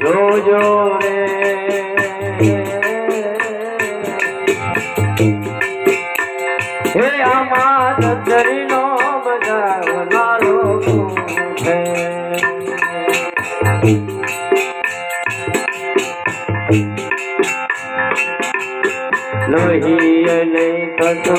જોજો રે. હે આમાં દરીનો બજાવનારો છે. લોહી નહીં થતો.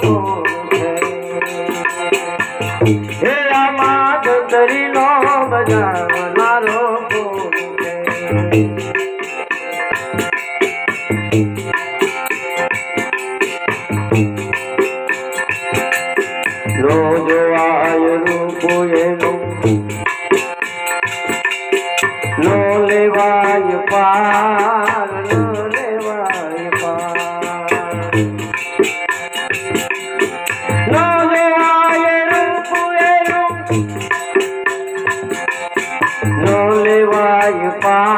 છે હે આમાં લો બજાવનારો નો લેવાય પાર લેવાય એનું નો લેવાય પાર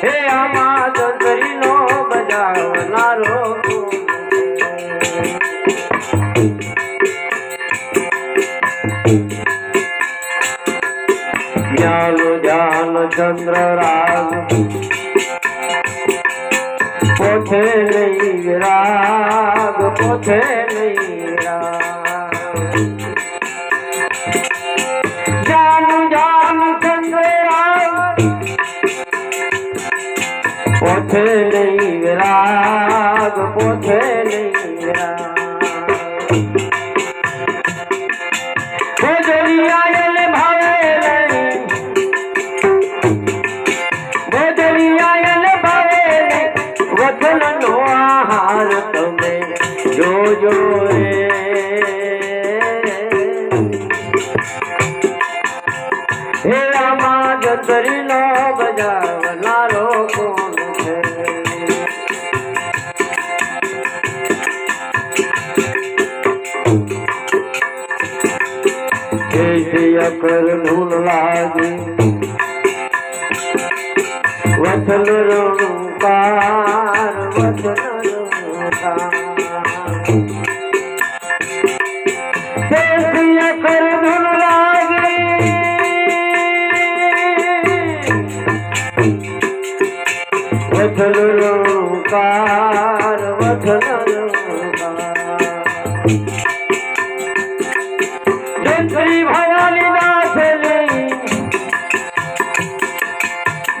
હે આમાં દસરીનો બજાવનારો છે જ્ઞાન ચંદ્ર રાગ પોથે નહીં રાગ પોથે નહીં રાગ. પોથે નહીં રાગ પોથે નહીં રાગ જતરી નો બજાવનારો કોણ ગોદરિયા કેસી પર ભૂલ લાગી. વચન રણકાર વચન રણકાર કેસી અકર ધૂન લાગી.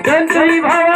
প্রেম তুমি ভাই